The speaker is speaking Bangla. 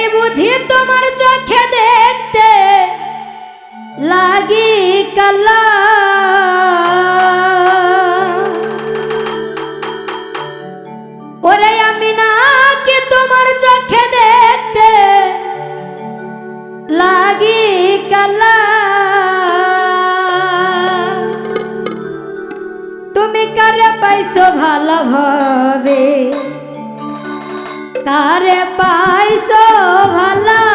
আমি বুঝি তোমার চোখে দেখতে লাগি কালা। ওরে আমি না কি তোমার চোখে দেখতে লাগি কালা। তুমি কারে পাইছো ভালো ভাবে তার পাইছো ভালা